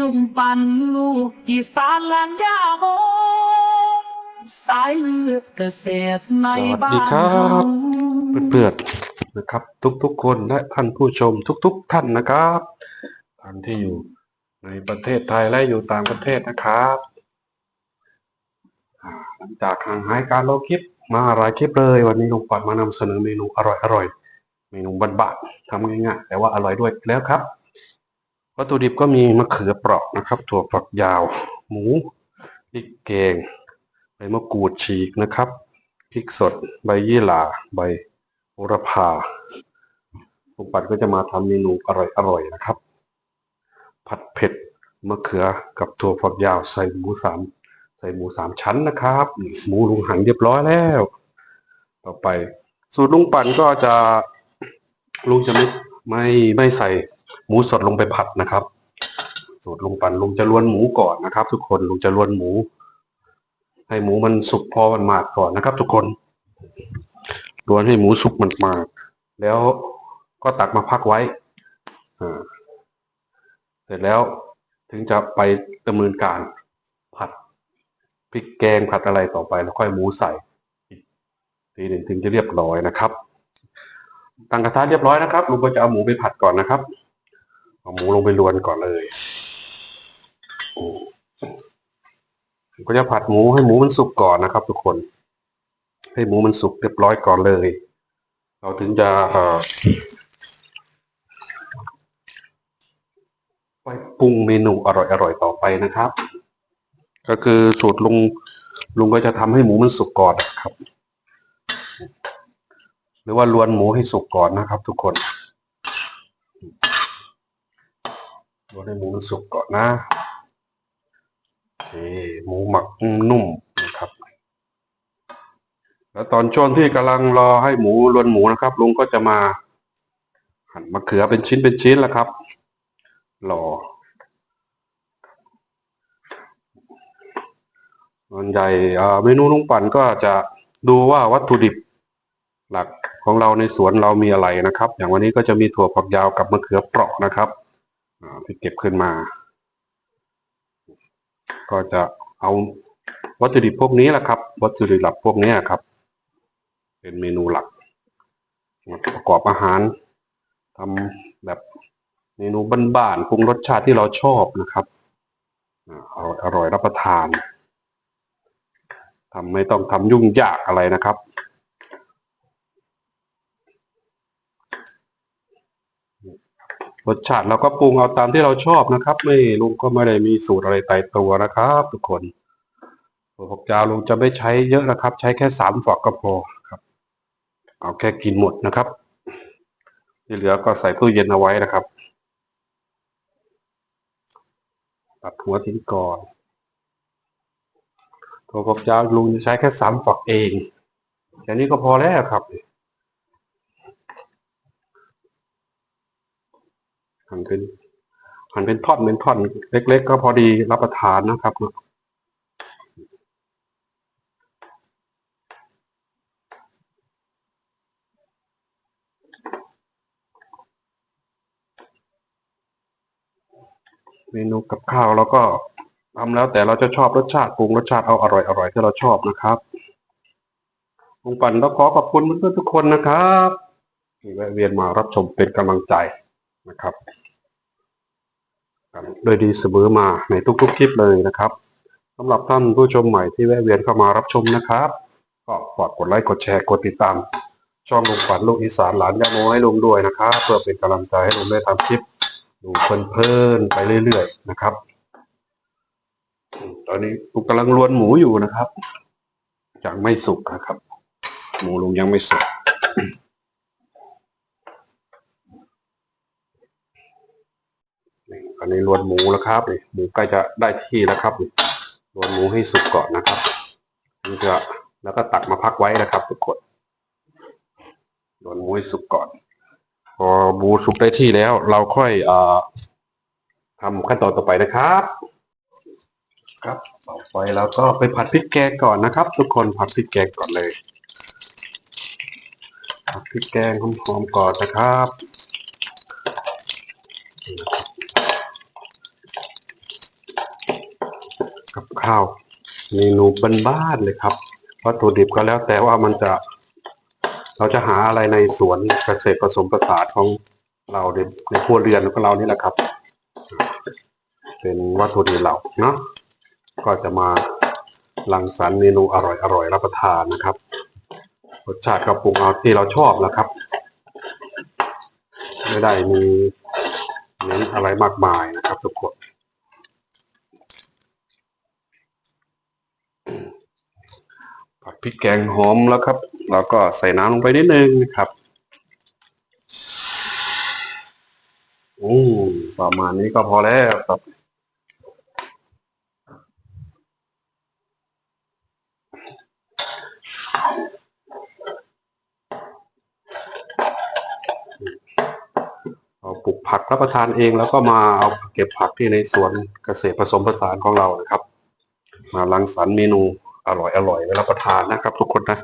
ลุงปันลูกอีสานแลนยาโมสายเลือดเกษตรในสวัสบ้าดีนครับเพื่อนๆนะครับทุกๆคนและท่านผู้ชมทุก ๆ ท่านนะครับท่านที่อยู่ในประเทศไทยและอยู่ต่างประเทศนะครับอ่าหลังจากห่างหายการลงคลิปมาหลายคลิปเลย วันนี้ลุงปัดมานำเสนอเมนูอร่อยๆเมนูบ้านๆทำง่ายๆแต่ว่าอร่อยด้วยแล้วครับ วัตถุดิบก็มีมะเขือเปราะนะครับ ถั่วฝักยาว หมูพริกแกงใบมะกรูดฉีกนะครับพริกสด ใบยี่หร่าใบโหระพาลุงปัดก็จะมาทำเมนูอร่อยๆนะครับ ผัดเผ็ดมะเขือกับถั่วฝักยาวใส่หมูสามใส่หมูสามชั้นนะครับหมูลุงหันเรียบร้อยแล้ว ต่อไป สูตรลุงปั่นก็จะลุงจะไม่ไม่ไม่ใส่ หมูสดลงไปผัดนะครับ สูตรลุงปั่นลุงจะล้วนหมูก่อนนะครับ ทุกคนลุงจะล้วนหมู ให้หมูมันสุกพอมันหมาดก่อนนะครับ ทุกคนล้วนให้หมูสุกมันหมาดแล้วก็ตักมาพักไว้เสร็จแล้วถึงจะไปดำเนินการผัดพริกแกงผัดอะไรต่อไปแล้วค่อยหมูใส่ทีหนึ่งถึงจะเรียบร้อยนะครับตั้งกระทะเรียบร้อยนะครับลุงก็จะเอาหมูไปผัดก่อนนะครับ เอาหมูลงไปลวนก่อนเลยผมก็จะผัดหมูให้หมูมันสุกก่อนนะครับ ทุกคน ให้หมูมันสุกเรียบร้อยก่อนเลย เราถึงจะไปปรุงเมนูอร่อยๆต่อไปนะครับ ก็คือสูตรลุงลุงก็จะทำให้หมูมันสุกก่อนนะครับ หรือว่าลวนหมูให้สุกก่อนนะครับ ทุกคน ลวนให้หมูมันสุกก่อนนะโอเหมูหมักนุ่มนะครับ แล้วตอนช่วงที่กำลังรอให้หมูลวนหมูนะครับ ลุงก็จะมา หั่นมะเขือเป็นชิ้นเป็นชิ้นแล้วครับรอส่วนใหญ่เอ่อเมนูลุงปั่นก็จะดูว่าวัตถุดิบหลักของเราในสวนเรามีอะไรนะครับ อย่างวันนี้ก็จะมีถั่วฝักยาวกับมะเขือเปราะนะครับ ที่เก็บขึ้นมา ก็จะเอาวัตถุดิบพวกนี้แหละครับ วัตถุดิบหลักพวกนี้ครับ เป็นเมนูหลัก ประกอบอาหารทำแบบเมนูบ้านๆปรุงรสชาติที่เราชอบนะครับอร่อยอร่อยรับประทานทำไม่ต้องทำยุ่งยากอะไรนะครับ รสชาติเราก็ปรุงเอาตามที่เราชอบนะครับ ไม่ลุงก็ไม่ได้มีสูตรอะไรตายตัวนะครับ ทุกคนถั่วฝักยาวลุงจะไม่ใช้เยอะนะครับ ใช้แค่สามฝักก็พอครับเอาแค่กินหมดนะครับ ที่เหลือก็ใส่ตู้เย็นเอาไว้นะครับตัดหัวทิ้งก่อนถั่วฝักยาวลุงจะใช้แค่สามฝักเองแค่นี้ก็พอแล้วครับ หั่นเป็นหั่นเป็นท่อนเป็นท่อนเล็ก ๆ ก็พอดีรับประทานนะครับเมนูกับข้าวเราก็ทำแล้วแต่เราจะชอบรสชาติปรุงรสชาติเอาอร่อยอร่อยที่เราชอบนะครับลุงปั่นต้องขอขอบคุณเพื่อนๆทุกคนนะครับที่แวะเวียนมารับชมเป็นกำลังใจนะครับ โดยดีเสมอมาในทุกๆคลิปเลยนะครับสำหรับท่านผู้ชมใหม่ที่แวะเวียนเข้ามารับชมนะครับ ก็ฝากกดไลค์กดแชร์กดติดตาม ช่องลุงฝันลูกอีสานหลานยาโมให้ลุงด้วยนะครับเพื่อเป็นกำลังใจให้ลุงได้ทำคลิป ดูเพลินๆไปเรื่อยๆนะครับ ตอนนี้ลุงกำลังลวนหมูอยู่นะครับยังไม่สุกนะครับ หมูลุงยังไม่สุก อันนี้ลวนหมูแล้วครับนี่หมูใกล้จะได้ที่แล้วครับนี่ลวนหมูให้สุกก่อนนะครับถึงจะแล้วก็ตักมาพักไว้นะครับทุกคนลวนหมูให้สุกก่อน พอหมูสุกได้ที่แล้ว เราค่อยเอ่อทำขั้นตอนต่อไปนะครับ ครับต่อไปเราก็ไปผัดพริกแกงก่อนนะครับ ทุกคนผัดพริกแกงก่อนเลยผัดพริกแกงหอมๆก่อนนะครับ กับ ข้าวเมนูบ้านๆเลยครับ วัตถุดิบก็แล้วแต่ว่ามันจะ เราจะหาอะไรในสวนเกษตรผสมผสานของเราในในครัวเรือนของเรานี่แหละครับ เป็นวัตถุดิบเราเนาะก็จะมารังสรรค์เมนูอร่อยๆรับประทานนะครับรสชาติก็ปรุงเอาที่เราชอบนะครับ ไม่ได้มีเน้นอะไรมากมายนะครับทุกคน ผัด พริกแกงหอมแล้วครับ แล้วก็ใส่น้ำลงไปนิดนึงนะครับอืมประมาณนี้ก็พอแล้วครับเราปลูกผักรับประทานเองแล้วก็มาเอาเก็บผักที่ในสวนเกษตรผสมผสานของเรานะครับ มารังสรรค์เมนู อร่อยอร่อยๆไว้รับประทานนะครับ ทุกคนนะ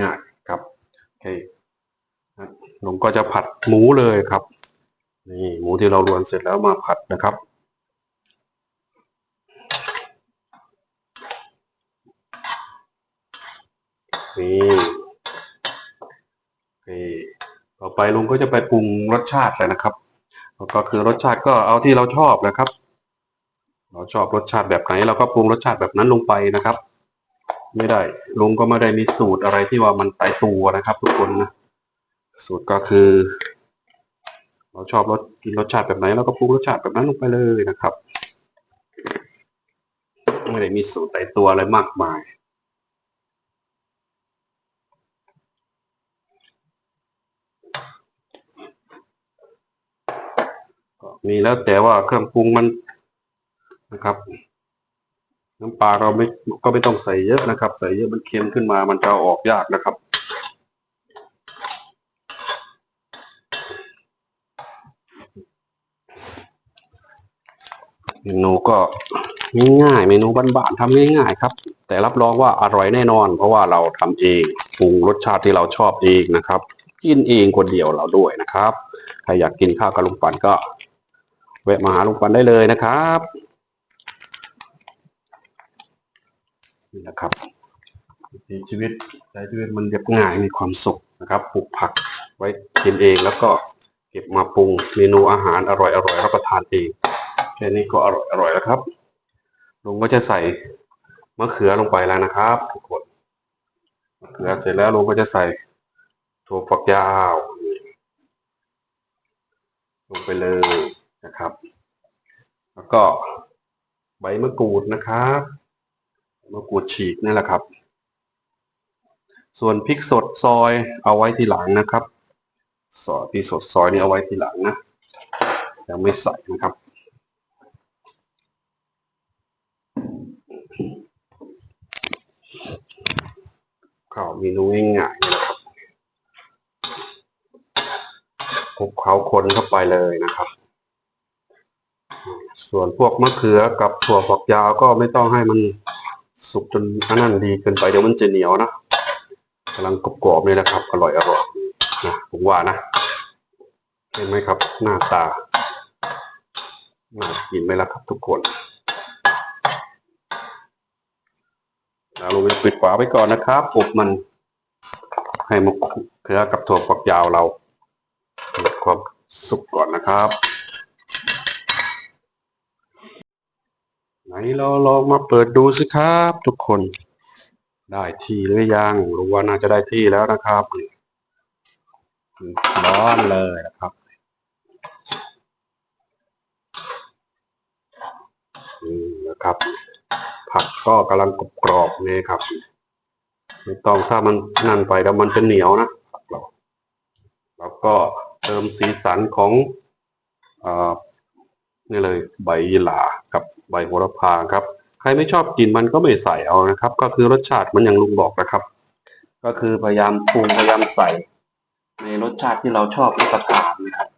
ง่ายๆครับโอเคนะลุงก็จะผัดหมูเลยครับ นี่หมูที่เรารวนเสร็จแล้วมาผัดนะครับนี่โอเคต่อไปลุงก็จะไปปรุงรสชาติเลยนะครับ ก็คือรสชาติก็เอาที่เราชอบนะครับ เราชอบรสชาติแบบไหนเราก็ปรุงรสชาติแบบนั้นลงไปนะครับ ไม่ได้ลุงก็ไม่ได้มีสูตรอะไรที่ว่ามันตายตัวนะครับ ทุกคนนะสูตรก็คือ เราชอบรสกินรสชาติแบบไหนเราก็ปรุงรสชาติแบบนั้นลงไปเลยนะครับไม่ได้มีสูตรตายตัวอะไรมากมายมีแล้วแต่ว่าเครื่องปรุงมัน นะครับ น้ำปลาเราไม่ก็ไม่ต้องใส่เยอะนะครับ ใส่เยอะมันเค็มขึ้นมามันจะอออกยากนะครับเมนูก็ง่ายๆเมนูบ้านๆทำง่ายๆครับ แต่รับรองว่าอร่อยแน่นอน เพราะว่าเราทำเองปรุงรสชาติที่เราชอบเองนะครับ กินเองคนเดียวเราด้วยนะครับ ใครอยากกินข้าวกับลุงปันก็แวะมาหาลุงปันได้เลยนะครับ นี่นะครับมีชีวิตใช้ชีวิตมันเรียบง่ายมีความสุขนะครับปลูกผักไว้กินเองแล้วก็เก็บมาปรุงเมนูอาหารอร่อยๆรับประทานเองแค่นี้ก็อร่อยอร่อยแล้วครับลุงก็จะใส่มะเขือลงไปแล้วนะครับทุกคนมะเขือเสร็จแล้วลุงก็จะใส่ถั่วฝักยาวลงไปเลยนะครับ แล้วก็ใบมะกรูดนะครับ มะกรูดฉีกนี่แหละครับ ส่วนพริกสดซอยเอาไว้ทีหลังนะครับซอพริกสดซอยนี่เอาไว้ทีหลังนะยังไม่ใส่นะครับข้าวเมนูง่ายๆนะครับคลุกเคล้าคนเข้าไปเลยนะครับ ส่วนพวกมะเขือกับถั่วฝักยาวก็ไม่ต้องให้มัน สุกจนอันนั้นดีเกินไปเดี๋ยวมันจะเหนียวนะกำลังกรอบๆนี่แหละครับ อร่อยอร่อยนะผมว่านะ เห็นไหมครับ หน้าตาน่ากินไหมล่ะครับทุกคนแล้วเราจะปิดฝาไว้ก่อนนะครับอบมันให้มะเขือกับถั่วฝักยาวเรามีความสุกก่อนนะครับ ไหนเราลองมาเปิดดูสิครับทุกคน ได้ที่หรือยังรู้ว่าน่าจะได้ที่แล้วนะครับร้อนเลยนะครับนี่นะครับ ผักก็กำลังกรอบๆนี่ครับไม่ต้องถ้ามันนั่นไปแล้วมันจะเหนียวนะผักเราแล้วก็เติมสีสันของอ่อ นี่เลยใบยีหร่ากับใบโหระพาครับใครไม่ชอบกินมันก็ไม่ใส่เอานะครับ ก็คือรสชาติมันอย่างลุงบอกนะครับ ก็คือพยายามปรุงพยายามใส่ ในรสชาติที่เราชอบรับประทานนะครับ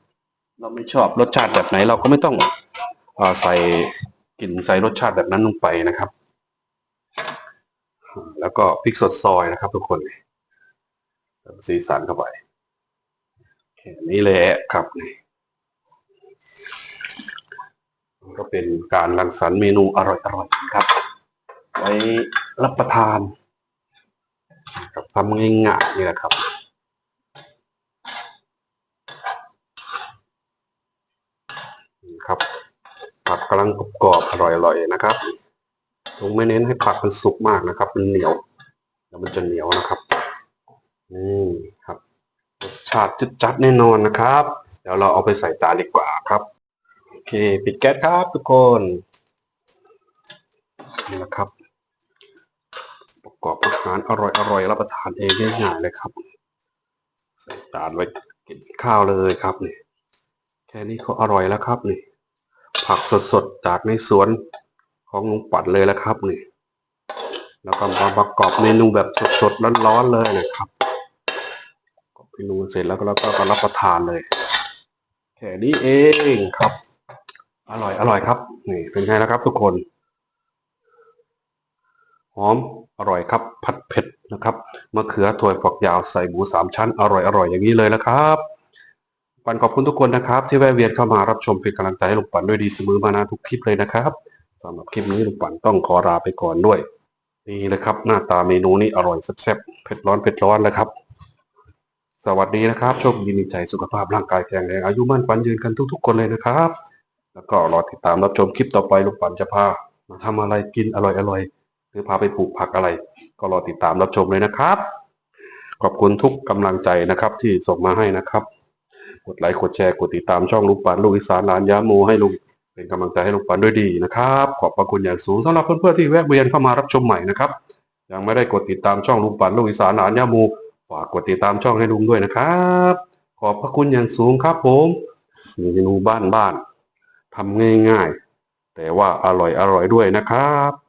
เราไม่ชอบรสชาติแบบไหนเราก็ไม่ต้องอใส่กลิ่นใส่รสชาติแบบนั้นลงไปนะครับ แล้วก็พริกสดซอยนะครับ ทุกคนสีสันเข้าไปแค่นี้เลยครับนี่ ก็เป็นการรังสรรค์เมนูอร่อยๆครับไว้รับประทานครับทำง่ายๆนี่แหละครับนี่ครับผักกำลังกรอบๆอร่อยๆนะครับผมไม่เน้นให้ผักมันสุกมากนะครับ มันเหนียวแล้วมันจะเหนียวนะครับนี่ครับรสชาติจัดจัดๆแน่นอนนะครับ เดี๋ยวเราเอาไปใส่จานดีกว่าครับ เค ปิดแก๊สครับทุกคนนี่แหละครับ ประกอบอาหารอร่อยๆรับประทานเองง่ายๆเลยครับใส่จานไว้กินข้าวเลยครับนี่แค่นี้ก็อร่อยแล้วครับนี่ ผักสดๆจากในสวนของลุงปัดเลยแล้วครับนี่ แล้วก็มาประกอบเมนูแบบสดๆร้อนๆเลยนะครับประกอบเมนูเสร็จแล้วก็แล้วก็รับประทานเลยแค่นี้เองครับ อร่อย อร่อยครับ นี่เป็นไงนะครับ ทุกคน หอม อร่อยครับ ผัดเผ็ดนะครับมะเขือถั่วฝักยาวใส่หมูสามชั้น อร่อยอร่อยอย่างนี้เลยนะครับปันขอบคุณทุกคนนะครับ ที่แวะเวียนเข้ามารับชมเป็นกำลังใจให้ลุงปันด้วยดีเสมอมานะทุกคลิปเลยนะครับสำหรับคลิปนี้ลุงปันต้องขอลาไปก่อนด้วย นี่เลยครับ หน้าตาเมนูนี้อร่อยแซ่บเผ็ดร้อนเผ็ดร้อนเลยครับ สวัสดีนะครับโชคดีมีใจสุขภาพร่างกายแข็งแรงอายุมั่นฝันยืนกันทุก ๆ คนเลยนะครับ แล้วก็รอติดตามรับชมคลิปต่อไปลุงปันจะพามาทำอะไรกินอร่อยๆหรือพาไปปลูกผักอะไร ก็รอติดตามรับชมเลยนะครับ ขอบคุณทุกกำลังใจนะครับ ที่ส่งมาให้นะครับ กดไลค์กดแชร์กดติดตามช่องลุงปันลูกอีสานหลานยาโมให้ลุงเป็นกำลังใจให้ลุงปันด้วยดีนะครับ ขอบพระคุณอย่างสูงสำหรับเพื่อนๆที่แวะเวียนเข้ามารับชมใหม่นะครับยังไม่ได้กดติดตามช่องลุงปันลูกอีสานหลานยาโมฝากกดติดตามช่องให้ลุงด้วยนะครับ ขอบพระคุณอย่างสูงครับผมเมนูบ้านๆ ทำง่ายๆ แต่ว่าอร่อยอร่อยด้วยนะครับ